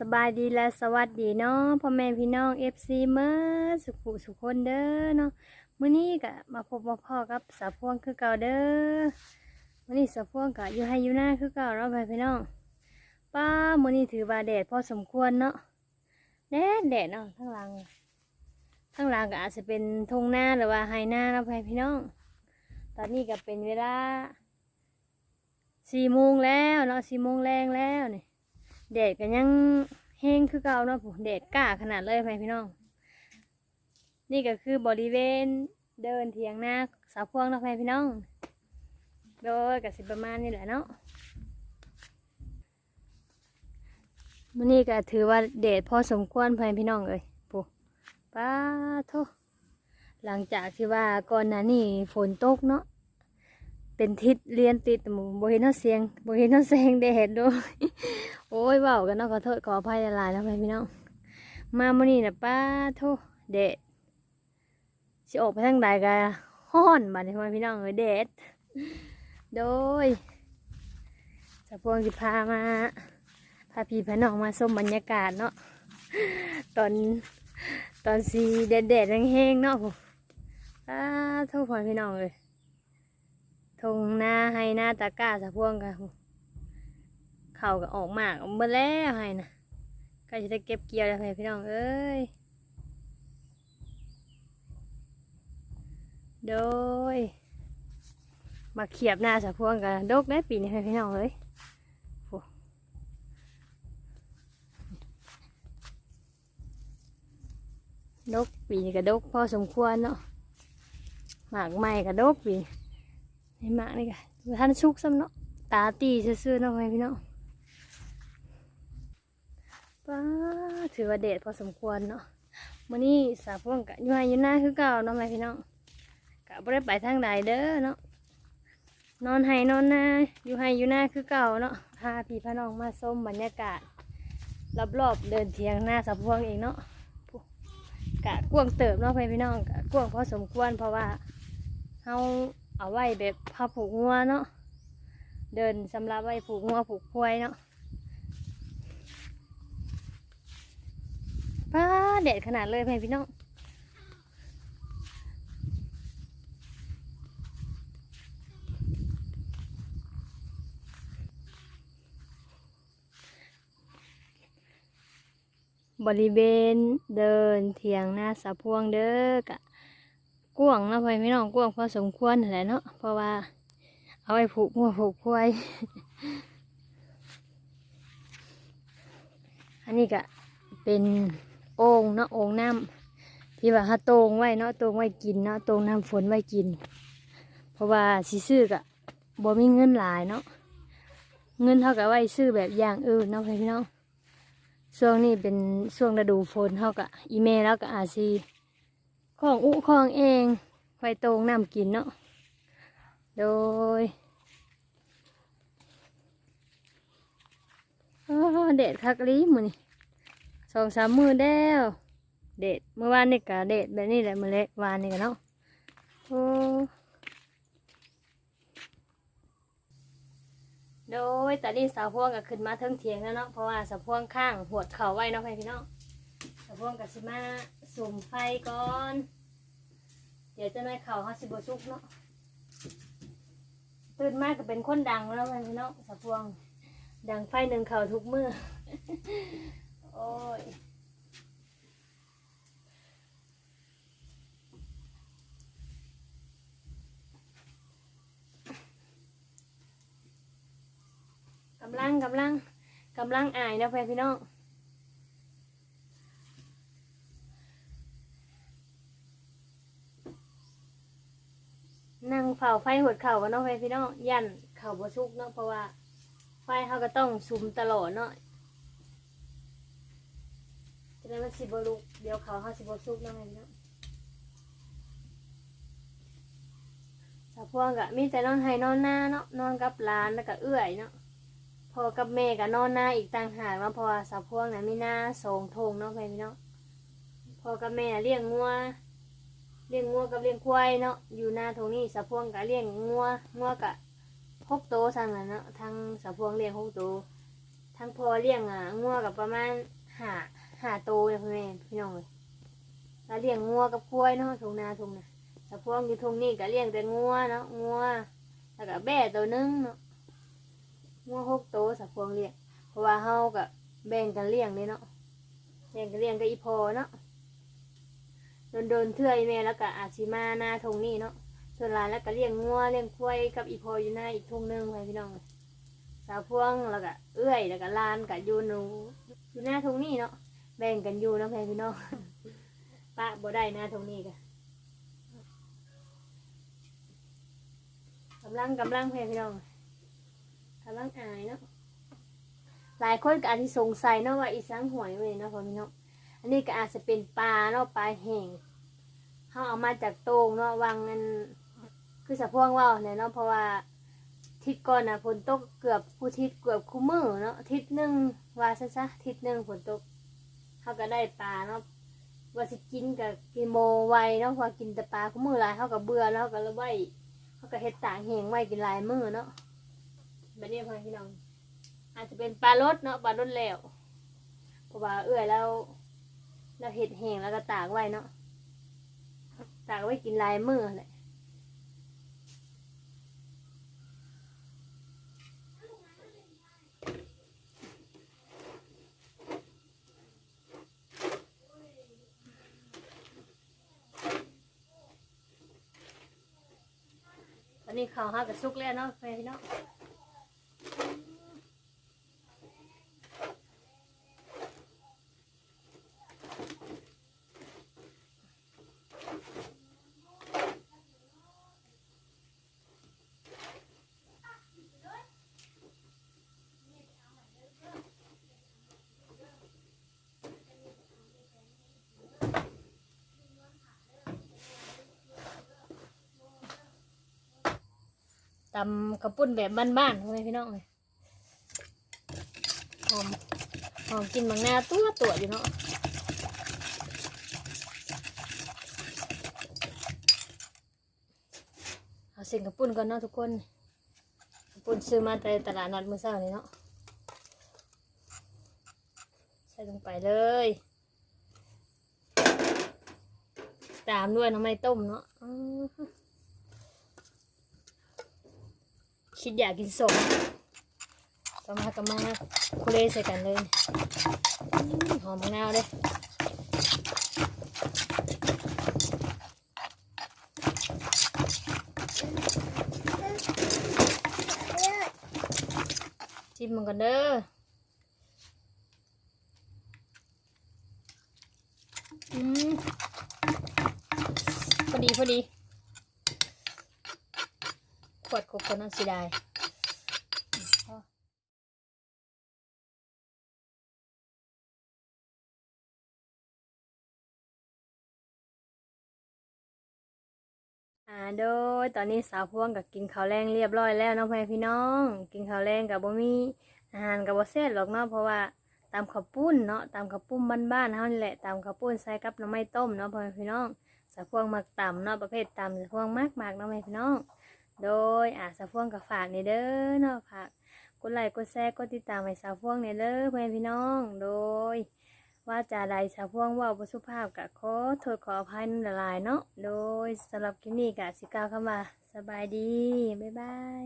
สบายดีและสวัสดีเนาะพ่อแม่พี่น้อง FC เมื่อสุขุสุขคนเด้อเนาะมื้อนี้ก็มาพบมาพ่อกับสาวพวงคือเก่าเด้อมื้อนี้สาวพวงก็อยู่ให้อยู่หน้าคือเก่าเนาะพ่อแม่พี่น้องป้ามื้อนี้ถือว่าแดดพอสมควรเนาะแดดแดดเนาะข้างหลังข้างหลังก็อาจจะเป็นทุ่งนาหรือว่าไฮหน้าเนาะพ่อแม่พี่น้อง ตอนนี้ก็เป็นเวลาสี่โมงแล้วเนาะสี่โมงแรงแล้วเนี่ย แดดก็ยังแห้งคือเก่าเนาะผู้แดดกล้าขนาดเลยไปพี่น้อง นี่ก็คือบริเวณเดินเทียงหน้าสาวพวงเนาะไปพี่น้องโดยกับสิประมาณนี้แหละเนาะมื้อนี้ก็ถือว่าแดดพอสมควรไปพี่น้องเลยปูป้าโทหลังจากที่ว่าก่อนหน้านี้ฝนตกเนาะ เป็นทิศเรียนติดหมู่บ่เห็นเนาะเสียงโบเห็นเนาะแสงแดดด้วยโอ้ยเว้ากันเนาะขอโทษขออภัยหลายๆแล้วพี่น้องมามื้อนี้น่ะป้าโทแดดสิออกไปทางใดก็ฮ้อนบัดนี้พ่อพี่น้องเอ้ยแดดโดยสะพวงสิพามาพาพี่พาน้องมาชมบรรยากาศเนาะตอนตอนสีแดดๆแห้งๆเนาะผมป้าโทพ่อพี่น้องเอ้ย ทงหน้าให้หน้าตะกร้าสะพวงกันเข่าก็ออกมากเมื่อแล้วให้นะก็จะได้เก็บเกี่ยวแล้วพี่น้องเอ้ยโดยมาเขียบหน้าสะพวงกันดกได้ปีนี้ให้พี่น้องเอ้ยดกปีนี้ก็ดกพอสมควรเนาะหมากใหม่ก็ดกปี อ้หมากนี่ค่ะท่านชุกซ้ำเนาะตาตีซื่อๆเนาะไงพี่น้องป้าถือว่าเดดพอสมควรเนาะมื้อนี้สาวพวงกะอยู่ให้อยู่หน้าคือเก่าเนาะไงพี่น้องกะบ่ได้ไปทางใดเด้อเนาะนอนให้นอนหน้าอยู่ให้อยู่หน้าคือเก่าเนาะพาพี่พาน้องมาส้มบรรยากาศรอบๆเดินเทียงหน้าสาวพวงเองเนาะกะกวงเติบเนาะพี่น้องกะกวงพอสมควรเพราะว่าเฮา เอาไว้แบบผ้าผูกงัวเนาะเดินสำหรับไว้ผูกงัวผูกควายเนาะป้าแดดขนาดเลยพี่น้องบริเวณเดินเทียงหน้าสะพวงเด้อกะ กวงนะพ่อพี่น้องกวงพอสมควรแหละเนาะเพราะว่า เอาไว้ผูกงัวผูกควายอันนี้ก็เป็นโอ่งเนาะโอ่งน้ำที่ว่าถ้าโตงไว้เนาะโตงไว้กินเนาะโตงน้ำฝนไว้กิน เพราะว่าสิซื้อกะบ่มีเงินหลายเนาะเงินเท่ากับไว้ซื้อแบบอย่างอื่นเนาะพ่อพี่น้องช่วงนี้เป็นช่วงฤดูฝนเท่ากับอีเมลแล้วก็อาซี ของอุของเองไฟตรงน้ำกินเนาะ โดยเด็ดคักลีมือนี่สองสามมือแล้วเด็ดเมื่อวานนี่กะเด็ดแบบนี้แหละมือเล็กวานนี่กะเนาะโอ้โดยตอนนี้สาวพ่วงก็ขึ้นมาเทิงเถียงแล้วเนาะเพราะว่าสาวพ่วงข้างหวดเข่าไว้เนาะพี่น้องสาวพ่วงกับสิมาสุ่มไฟก่อน เดี๋ยวจะน้อยเข่าเขาสิบชุกเนาะตื่นมากก็เป็นคนดังแล้วพี่น้องสาวพวง ดังไฟหนึ่งเข่าทุกมือโอ้ยกำลังกำลังกำลังอายนะแฟนพี่น้อง นั่งเฝ้าไฟหดเข่ากันเนาะไปพี่น้องยันเข่าบ่ชุกเนาะเพราะว่า ไฟเขาก็ต้องซุมตลอดเนาะจะได้มันสิบลุกเดี๋ยวเขาเขาสิบชุกเนาะแม่พี่น้องสาวพวงก็มีแต่นอนให้นอนหน้าเนาะนอนกับหลานแล้วก็เอื้อยเนาะพอกับแม่ก็นอนหน้าอีกต่างหากเนาพราะว่าสาวพวงน่ะมีหน้าสองทงเนาะแม่พี่น้องพอกับแม่เลี้ยงงัว เลี้ยงงัวกับเลี้ยงควายเนาะอยู่หน้าตรงนี้สะพวงกับเลี้ยงงัวงัวกะหกโตสั่งน่ะเนาะทางสะพวงเลี้ยงหกโตวทางพอเลี้ยงอะงัวกับประมาณหาหาโตเลยพ่อแม่พี่น้องเลยแล้วเลี้ยงงัวกับกล้วยเนาะทงนาทงนาสะพวงอยู่ทงนี้ก็เลี้ยงแต่งัวเนาะงัวแล้วก็แบ่ตัวหนึงเนาะงัวหกโตสะพวงเลี้ยงเพราะว่าเฮาก็แบ่งกันเลี้ยงเลยเนาะแบ่งกันเลี้ยงกับอีพอเนาะ โดนโดนๆเทื่อยแม่แล้วก็อาจสิมาหน้าทงนี้เนาะส่วนหลานแล้วก็เลี้ยงงัวเลี้ยงกล้วยกับอีพออยู่หน้าอีกทงหนึงไว้พี่น้องสาวพวงแล้วก็เอื้อยแล้วก็ลานก็อยู่หนูอยู่หน้าทงนี้เนาะแบ่งกันอยู่เนาะแม่พี่น้องป้าบ่ได้หน้าทงนี้กันกำลังกำลังแม่พี่น้องกำลังอายเนาะหลายคนก็อาจจะสงสัยเนาะว่าอีสังหวยเว้เนาะพ่อพี่น้อง อันนี้ก็อาจจะเป็นปลาเนาะปลาแห้งเขาเอามาจากโตงเนาะวางเงินคือสะพวงว่าเนี่ยเนาะเพราะว่าทิศก่อนน่ะฝนตกเกือบผู้ทิศเกือบคู่มือเนาะทิศหนึ่งว่าซะซะทิศหนึ่งฝนตกเขาก็ได้ปลาเนาะว่าสิกินกับกินโมไวเนาะพอกินแต่ปลาเขามือหลายเขากับเบื่อแล้วเขาก็เลยไว้เขาก็เฮ็ดต่างแหงไว้กินหลายมือเนาะแบบนี้พ่อพี่น้อง อาจจะเป็นปลารสเนาะปลารสแล้วเพราะว่าเอื้อยแล้ว เราเฮ็ดแหงแล้วก็ตากไว้เนาะตากไว้กินลายมือแหละตอนนี้ข้าวห้ากับซุกแล้วเนาะพ่อพี่น้อง ตำกระปุ่นแบบบ้านๆทำไมพี่น้องเลยหอมหอมกินบางหน้าตัวตัวอยู่เนาะเอาเส้นกระปุ่นก่อนเนาะทุกคนกระปุ่นซื้อมาแต่ตลาดนัดเมื่อเช้านี้เนาะใส่ลงไปเลย ตามด้วยน้ำมันต้มเนาะอื้อหือ คิดอยากกินสมก็มาก็มาคุเรใส่กันเลยหอมมะนาวเลยชิมมันกันเด้ออืมพอดีพอดี วดโคโคนัทสีได้อ่าโดยตอนนี้สาวพ่วงกับกินข้าวแรงเรียบร้อยแล้วน้องแม่พี่น้อง กินข้าวแรงกับบ่มีอาหารกับบ่เสร็จหรอกเนาะเพราะว่าตามข้าวปุ้นเนาะตามข้าวปุ้นบ้านๆเฮานี่แหละตามข้าวปุ้นใส่กับน้ำไม้ต้มเนาะพ่อแม่พี่น้องสาวพวงมักต่ำเนาะประเภทต่ำสาวพวงมากๆเนาะแม่พี่น้อง โดยอ่าสาวพวงกับฝากในเด้อเนาะฝากกดไลค์กดแชร์กดติดตามให้สาวพวงในเด้อพ่อแม่พี่น้อง โดย ว่าจะใดสาวพวงว่าบ่สุภาพกับขอโทษขออภัยนั่นละลายเนาะโดยสำหรับคลิปนี้กะสิก้าวคำว่าสบายดี บ๊ายบาย